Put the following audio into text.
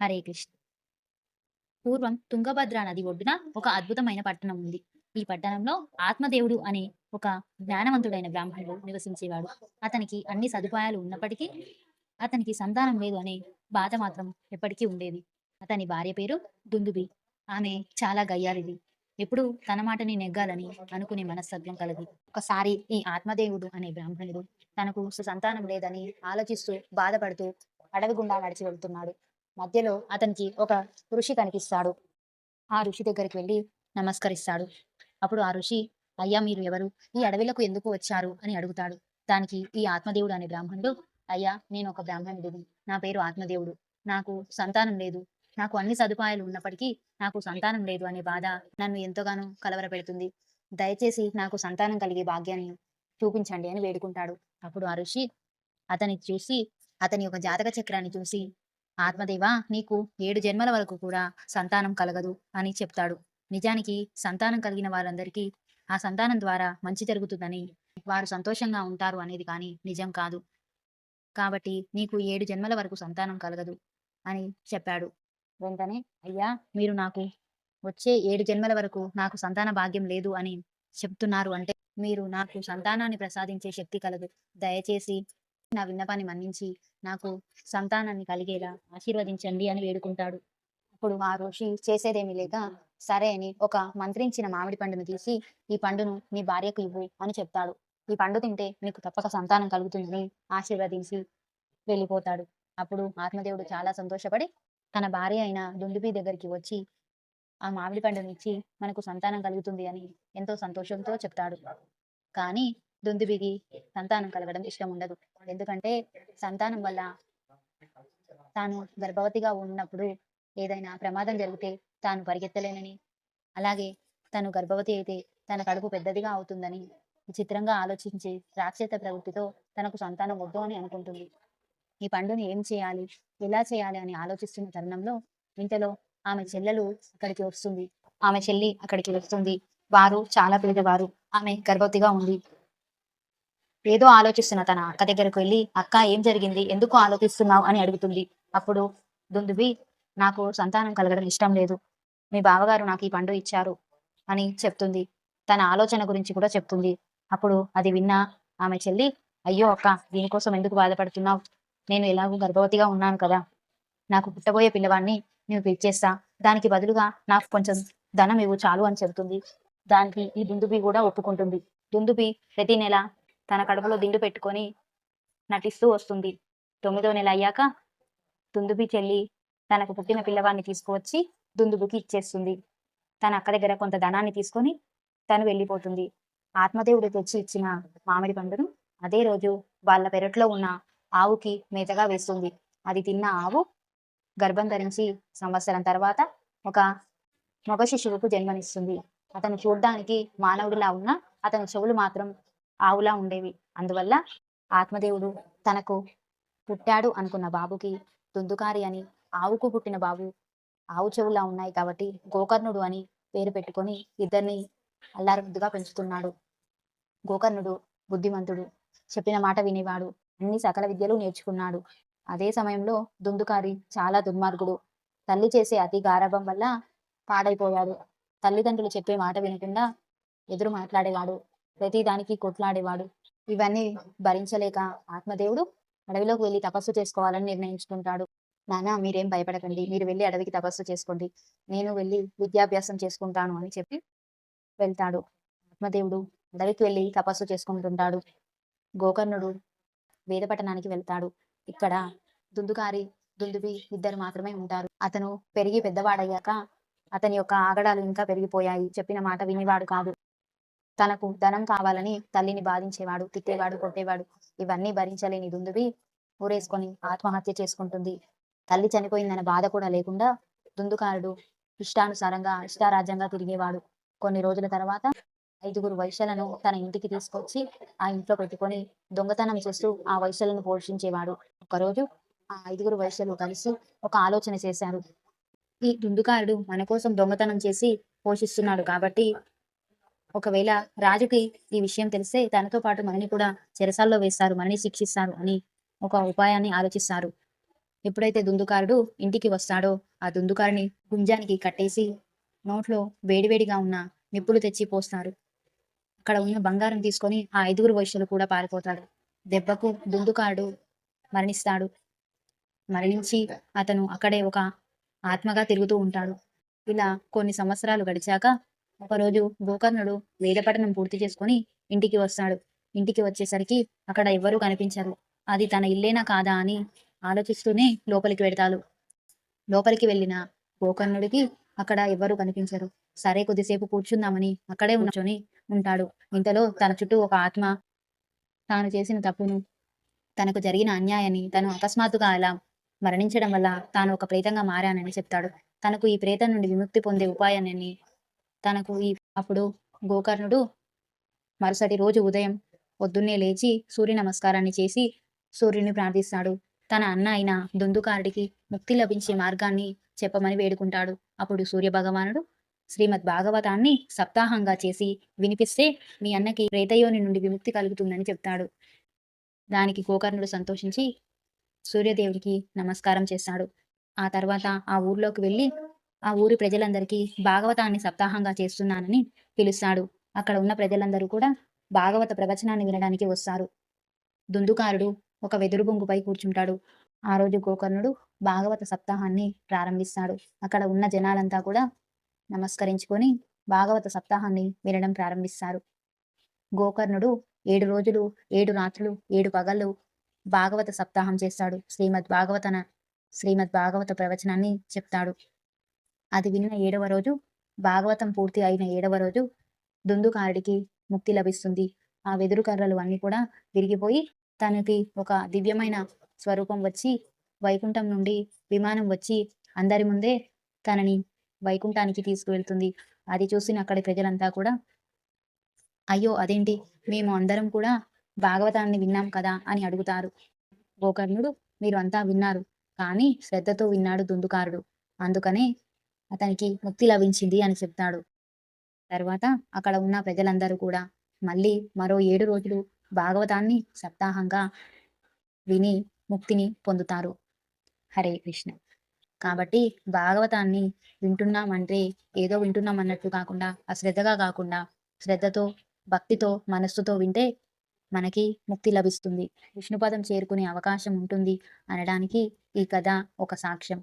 హరే కృష్ణ పూర్వం తుంగభద్ర నది ఒడ్డున ఒక అద్భుతమైన పట్టణం ఉంది. ఈ పట్టణంలో ఆత్మదేవుడు అనే ఒక జ్ఞానవంతుడైన బ్రాహ్మణుడు నివసించేవాడు. అతనికి అన్ని సదుపాయాలు ఉన్నప్పటికీ అతనికి సంతానం లేదు అనే బాధ మాత్రం ఎప్పటికీ ఉండేది. అతని భార్య పేరు దుందుబి. ఆమె చాలా గయ్యాలిది. ఎప్పుడు తన మాటని నెగ్గాలని అనుకునే మనస్తత్వం కలది. ఒకసారి ఈ ఆత్మదేవుడు అనే బ్రాహ్మణుడు తనకు సంతానం లేదని ఆలోచిస్తూ బాధపడుతూ అడవి గుండా నడిచి వెళ్తున్నాడు. మధ్యలో అతనికి ఒక ఋషి కనిపిస్తాడు. ఆ ఋషి దగ్గరికి వెళ్ళి నమస్కరిస్తాడు. అప్పుడు ఆ ఋషి అయ్యా మీరు ఎవరు? ఈ అడవిలకు ఎందుకు వచ్చారు? అని అడుగుతాడు. దానికి ఈ ఆత్మదేవుడు అనే బ్రాహ్మణుడు అయ్యా నేను ఒక బ్రాహ్మణుడిని. నా పేరు ఆత్మదేవుడు. నాకు సంతానం లేదు. నాకు అన్ని సదుపాయాలు ఉన్నప్పటికీ నాకు సంతానం లేదు అనే బాధ నన్ను ఎంతగానో కలవరపెడుతుంది. దయచేసి నాకు సంతానం కలిగే భాగ్యాన్ని చూపించండి అని వేడుకుంటాడు. అప్పుడు ఆ ఋషి అతని చూసి అతని యొక్క జాతక చక్రాన్ని చూసి ఆత్మదేవా నీకు ఏడు జన్మల వరకు కూడా సంతానం కలగదు అని చెప్తాడు. నిజానికి సంతానం కలిగిన వారందరికీ ఆ సంతానం ద్వారా మంచి జరుగుతుందని వారు సంతోషంగా ఉంటారు అనేది కానీ నిజం కాదు. కాబట్టి నీకు ఏడు జన్మల వరకు సంతానం కలగదు అని చెప్పాడు. వెంటనే అయ్యా మీరు నాకు వచ్చే ఏడు జన్మల వరకు నాకు సంతాన భాగ్యం లేదు అని చెప్తున్నారు అంటే మీరు నాకు సంతానాన్ని ప్రసాదించే శక్తి కలదు. దయచేసి నా విన్నపాన్ని మన్నించి నాకు సంతానాన్ని కలిగేలా ఆశీర్వదించండి అని వేడుకుంటాడు. అప్పుడు ఆ ఋషి చేసేదేమీ లేక సరే అని ఒక మంత్రించిన మామిడి పండును తీసి ఈ పండును నీ భార్యకు ఇవ్వు అని చెప్తాడు. ఈ పండు తింటే నీకు తప్పక సంతానం కలుగుతుందని ఆశీర్వదించి వెళ్ళిపోతాడు. అప్పుడు ఆత్మదేవుడు చాలా సంతోషపడి తన భార్య అయిన దుందుబి దగ్గరికి వచ్చి ఆ మామిడి పండుని ఇచ్చి మనకు సంతానం కలుగుతుంది అని ఎంతో సంతోషంతో చెప్తాడు. కానీ దుందుబిగి సంతానం కలగడం ఇష్టం ఉండదు ఎందుకంటే సంతానం వల్ల తాను గర్భవతిగా ఉన్నప్పుడు ఏదైనా ప్రమాదం జరిగితే తాను పరిగెత్తలేనని అలాగే తను గర్భవతి అయితే తన కడుపు పెద్దదిగా అవుతుందని విచిత్రంగా ఆలోచించి రాక్షస ప్రవృత్తితో తనకు సంతానం వద్దు అని అనుకుంటుంది. ఈ పండుని ఏం చేయాలి ఎలా చేయాలి అని ఆలోచిస్తున్న తరుణంలో ఇంతలో ఆమె చెల్లెలు అక్కడికి వస్తుంది. ఆమె చెల్లి అక్కడికి వస్తుంది. వారు చాలా పేదవారు ఆమె గర్భవతిగా ఉంది. ఏదో ఆలోచిస్తున్న తన అక్క దగ్గరకు వెళ్ళి అక్క ఏం జరిగింది? ఎందుకు ఆలోచిస్తున్నావు? అని అడుగుతుంది. అప్పుడు దుందుబి నాకు సంతానం కలగడం ఇష్టం లేదు. మీ బావగారు నాకు ఈ పండు ఇచ్చారు అని చెప్తుంది. తన ఆలోచన గురించి కూడా చెప్తుంది. అప్పుడు అది విన్నా ఆమె చెల్లి అయ్యో అక్క దీనికోసం ఎందుకు బాధపడుతున్నావు? నేను ఎలాగూ గర్భవతిగా ఉన్నాను కదా. నాకు పుట్టబోయే పిల్లవాడిని నేను పిలిచేస్తా. దానికి బదులుగా నాకు కొంచెం ధనం ఇవ్వు చాలు అని చెబుతుంది. దానికి ఈ దుందుబి కూడా ఒప్పుకుంటుంది. దుందుబి ప్రతి నెల తన కడుపులో దిండు పెట్టుకొని నటిస్తూ వస్తుంది. తొమ్మిదో నెల అయ్యాక దుందుబి చెల్లి తనకు పుట్టిన పిల్లవాడిని తీసుకువచ్చి దుందుబుకి ఇచ్చేస్తుంది. తన అక్క దగ్గర కొంత ధనాన్ని తీసుకొని తను వెళ్ళిపోతుంది. ఆత్మదేవుడు తెచ్చి ఇచ్చిన మామిడి పండును అదే రోజు వాళ్ళ పెరట్లో ఉన్న ఆవుకి మేతగా వేస్తుంది. అది తిన్న ఆవు గర్భం ధరించి సంవత్సరం తర్వాత ఒక మగ శిశువుకు జన్మనిస్తుంది. అతను చూడడానికి మానవుడిలా ఉన్న అతని చెవులు మాత్రం ఆవులా ఉండేవి. అందువల్ల ఆత్మదేవుడు తనకు పుట్టాడు అనుకున్న బాబుకి దుందుకారి అని ఆవుకు పుట్టిన బాబు ఆవు చెవులా ఉన్నాయి కాబట్టి గోకర్ణుడు అని పేరు పెట్టుకొని ఇద్దరిని అల్లారుద్దుగా పెంచుతున్నాడు. గోకర్ణుడు బుద్ధిమంతుడు చెప్పిన మాట వినేవాడు అన్ని సకల విద్యలు నేర్చుకున్నాడు. అదే సమయంలో దుందుకారి చాలా దుర్మార్గుడు. తల్లి చేసే అతి గారాభం వల్ల పాడైపోయాడు. తల్లిదండ్రులు చెప్పే మాట వినకుండా ఎదురు మాట్లాడేవాడు. ప్రతి దానికి కొట్లాడేవాడు. ఇవన్నీ భరించలేక ఆత్మదేవుడు అడవిలోకి వెళ్ళి తపస్సు చేసుకోవాలని నిర్ణయించుకుంటాడు. నానా మీరేం భయపడకండి. మీరు వెళ్ళి అడవికి తపస్సు చేసుకోండి. నేను వెళ్ళి విద్యాభ్యాసం చేసుకుంటాను అని చెప్పి వెళ్తాడు. ఆత్మదేవుడు అడవికి వెళ్ళి తపస్సు చేసుకుంటుంటాడు. గోకర్ణుడు వేద పట్టణానికి వెళ్తాడు. ఇక్కడ దుందుకారి దుందుబి ఇద్దరు మాత్రమే ఉంటారు. అతను పెరిగి పెద్దవాడయ్యాక అతని యొక్క ఆగడాలు ఇంకా పెరిగిపోయాయి. చెప్పిన మాట వినేవాడు కాదు. తనకు ధనం కావాలని తల్లిని బాధించేవాడు తిట్టేవాడు కొట్టేవాడు ఇవన్నీ భరించలేని దుందుబి ఊరేసుకొని ఆత్మహత్య చేసుకుంటుంది. తల్లి చనిపోయిందన్న బాధ కూడా లేకుండా దుందుకారుడు ఇష్టానుసారంగా ఇష్టారాజ్యంగా తిరిగేవాడు. కొన్ని రోజుల తర్వాత ఐదుగురు వైశ్యలను తన ఇంటికి తీసుకొచ్చి ఆ ఇంట్లో పెట్టుకొని దొంగతనం చేస్తూ ఆ వైశ్యలను పోషించేవాడు. ఒకరోజు ఆ ఐదుగురు వైశ్యలు కలిసి ఒక ఆలోచన చేశారు. ఈ దుందుకారుడు మన కోసం దొంగతనం చేసి పోషిస్తున్నాడు కాబట్టి ఒకవేళ రాజుకి ఈ విషయం తెలిస్తే తనతో పాటు మనని కూడా చెరసాల్లో వేస్తారు మనని శిక్షిస్తారు అని ఒక ఉపాయాన్ని ఆలోచిస్తారు. ఎప్పుడైతే దుందుకారుడు ఇంటికి వస్తాడో ఆ దుందుకారుని గుంజానికి కట్టేసి నోట్లో వేడివేడిగా ఉన్న నిప్పులు తెచ్చి పోస్తారు. అక్కడ ఉన్న బంగారం తీసుకొని ఆ ఐదుగురు వైశ్యులు కూడా పారిపోతాడు దెబ్బకు దుందుకారుడు మరణిస్తాడు. మరణించి అతను అక్కడే ఒక ఆత్మగా తిరుగుతూ ఉంటాడు. ఇలా కొన్ని సంవత్సరాలు గడిచాక ఒకరోజు గోకర్ణుడు వేదపఠనం పూర్తి చేసుకొని ఇంటికి వస్తాడు. ఇంటికి వచ్చేసరికి అక్కడ ఎవ్వరూ కనిపించరు. అది తన ఇల్లేనా కాదా అని ఆలోచిస్తూనే లోపలికి వెడతాడు. లోపలికి వెళ్ళిన గోకర్ణుడికి అక్కడ ఎవ్వరూ కనిపించరు. సరే కొద్దిసేపు కూర్చుందామని అక్కడే ఉంచుని ఉంటాడు. ఇంతలో తన చుట్టూ ఒక ఆత్మ తాను చేసిన తప్పును తనకు జరిగిన అన్యాయాన్ని తను అకస్మాత్తుగా అలా మరణించడం వల్ల తాను ఒక ప్రేతంగా మారానని చెప్తాడు. తనకు ఈ ప్రేతం నుండి విముక్తి పొందే ఉపాయాన్ని తనకు ఈ అప్పుడు గోకర్ణుడు మరుసటి రోజు ఉదయం పొద్దున్నే లేచి సూర్య నమస్కారాన్ని చేసి సూర్యుని ప్రార్థిస్తాడు. తన అన్న అయిన దుందుకారుడికి ముక్తి లభించే మార్గాన్ని చెప్పమని వేడుకుంటాడు. అప్పుడు సూర్య భగవానుడు శ్రీమద్ భాగవతాన్ని సప్తాహంగా చేసి వినిపిస్తే మీ అన్నకి ప్రేతయోని నుండి విముక్తి కలుగుతుందని చెప్తాడు. దానికి గోకర్ణుడు సంతోషించి సూర్యదేవుడికి నమస్కారం చేస్తాడు. ఆ తర్వాత ఆ ఊర్లోకి వెళ్ళి ఆ ఊరి ప్రజలందరికీ భాగవతాన్ని సప్తాహంగా చేస్తున్నానని పిలుస్తాడు. అక్కడ ఉన్న ప్రజలందరూ కూడా భాగవత ప్రవచనాన్ని వినడానికి వస్తారు. దుందుకారుడు ఒక వెదురు బొంగుపై కూర్చుంటాడు. ఆ రోజు గోకర్ణుడు భాగవత సప్తాహాన్ని ప్రారంభిస్తాడు. అక్కడ ఉన్న జనాలంతా కూడా నమస్కరించుకొని భాగవత సప్తాహాన్ని వినడం ప్రారంభిస్తారు. గోకర్ణుడు ఏడు రోజులు ఏడు రాత్రులు ఏడు పగళ్ళు భాగవత సప్తాహం చేస్తాడు. శ్రీమద్ భాగవతన శ్రీమద్ భాగవత ప్రవచనాన్ని చెప్తాడు. అది విన్న ఏడవ రోజు భాగవతం పూర్తి అయిన ఏడవ రోజు దుందుకారుడికి ముక్తి లభిస్తుంది. ఆ వెదురు కర్రలు అన్నీ కూడా విరిగిపోయి తనకి ఒక దివ్యమైన స్వరూపం వచ్చి వైకుంఠం నుండి విమానం వచ్చి అందరి ముందే తనని వైకుంఠానికి తీసుకువెళ్తుంది. అది చూసిన అక్కడి ప్రజలంతా కూడా అయ్యో అదేంటి? మేము అందరం కూడా భాగవతాన్ని విన్నాం కదా అని అడుగుతారు. గోకర్ణుడు మీరు అంతా విన్నారు కానీ శ్రద్ధతో విన్నాడు దుందుకారుడు. అందుకనే అతనికి ముక్తి లభించింది అని చెప్తాడు. తర్వాత అక్కడ ఉన్న ప్రజలందరూ కూడా మళ్ళీ మరో ఏడు రోజులు భాగవతాన్ని సప్తాహంగా విని ముక్తిని పొందుతారు. హరే కృష్ణ. కాబట్టి భాగవతాన్ని వింటున్నామంటే ఏదో వింటున్నాం అన్నట్టు కాకుండా అశ్రద్ధగా కాకుండా శ్రద్ధతో భక్తితో మనస్సుతో వింటే మనకి ముక్తి లభిస్తుంది. విష్ణుపదం చేరుకునే అవకాశం ఉంటుంది అనడానికి ఈ కథ ఒక సాక్ష్యం.